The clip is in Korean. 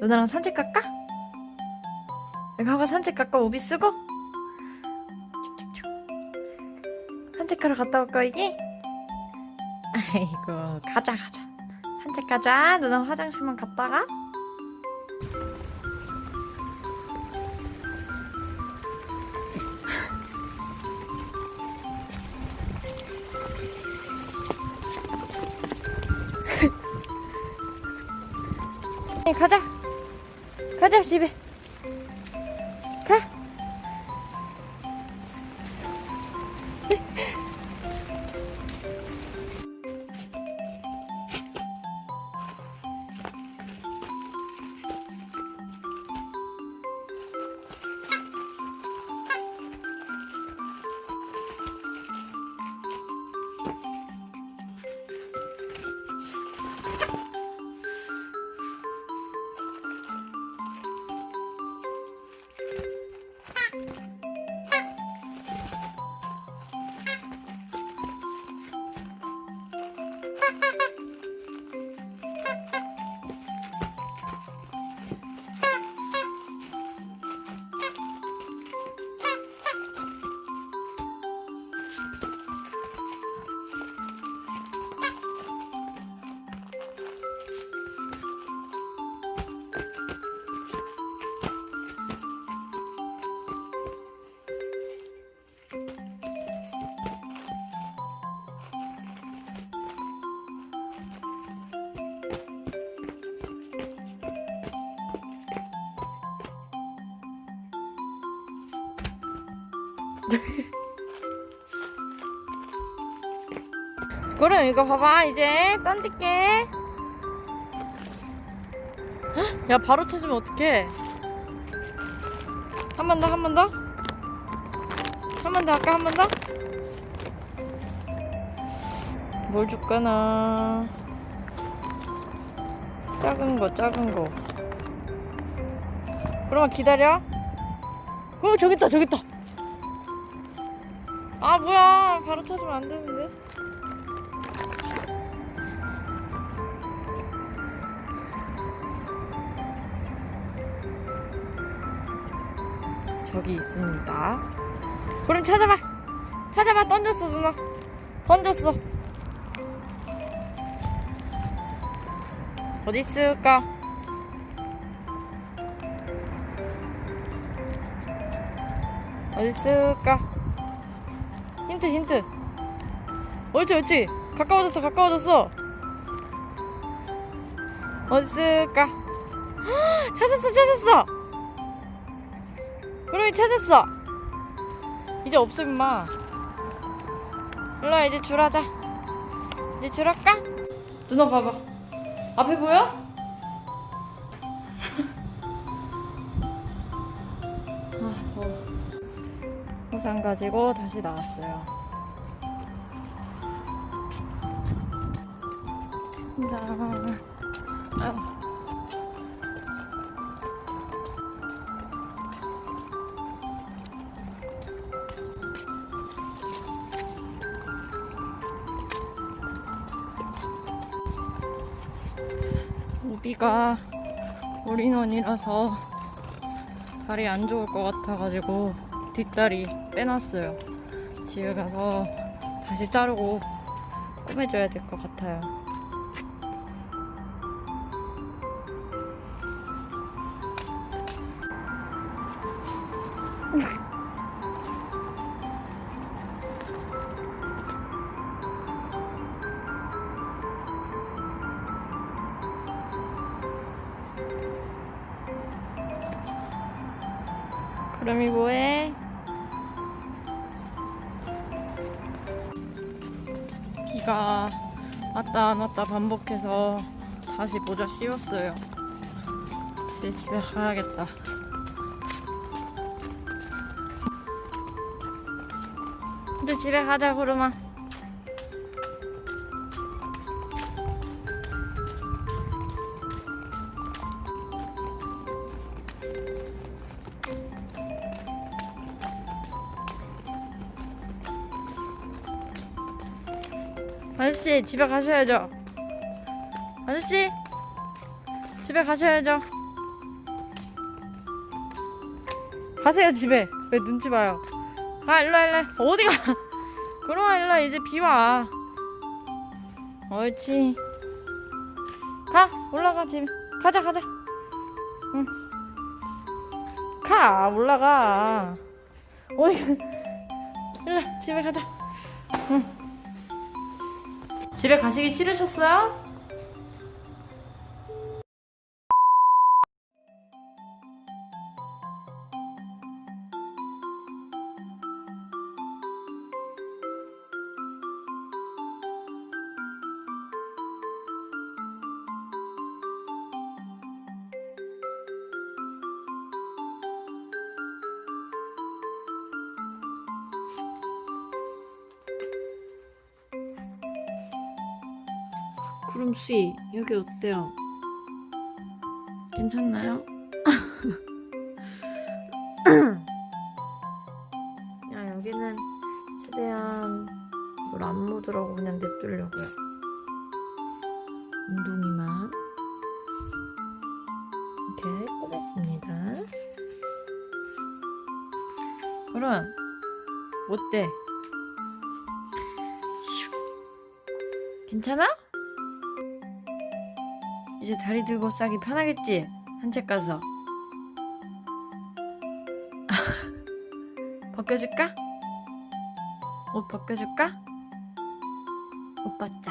누나랑 산책 갈까? 여기 하고 산책 갈까? 우비 쓰고? 산책하러 갔다 올까 이게? 아이고 가자 가자 산책 가자 누나 화장실만 갔다가 네, 가자 가자 집에 그럼 이거 봐봐 이제. 던질게. 헉, 야 바로 찾으면 어떡해. 한 번 더 한 번 더. 한 번 더 할까 한 번 더? 뭘 줄까나. 작은 거 작은 거. 그러면 기다려. 어 저기 있다 저기 있다 아 뭐야 바로 찾으면 안 되는데 저기 있습니다. 그럼 찾아봐. 찾아봐. 던졌어, 누나. 던졌어. 어디 있을까? 어디 있을까? 힌트, 힌트. 옳지, 옳지. 가까워졌어, 가까워졌어. 헉, 찾았어, 찾았어. 그럼 찾았어. 이제 없어 임마. 일로와 이제 줄하자. 이제 줄할까? 누나 봐봐. 앞에 보여? 우산 가지고 다시 나왔어요. 자, 아유. 우비가 올인원이라서 다리 안 좋을 것 같아가지고 뒷다리 빼놨어요. 집에 가서 다시 자르고 꾸며줘야 될 것 같아요. 그럼이 뭐해? 비가 왔다 안 왔다 반복해서 다시 모자 씌웠어요. 이제 집에 가야겠다. 이제 집에 가자 그러면. 아저씨 집에 가셔야죠. 아저씨 집에 가셔야죠. 가세요 집에. 왜 눈치 봐요? 가 일로 일로 어디 가? 그럼 일로 이제 비와. 옳지. 가 올라가 집에. 가자 가자. 응. 가 올라가. 어디? 일로 집에 가자. 응. 집에 가시기 싫으셨어요? 구름 씨 여기 어때요? 괜찮나요? 야 여기는 최대한 물 안 묻으라고 그냥 냅두려고요 엉덩이만 이렇게 꺼냈습니다 그럼 어때? 슉. 괜찮아? 이제 다리 들고 싸기 편하겠지? 산책 가서 벗겨줄까? 옷 벗겨줄까? 옷 벗자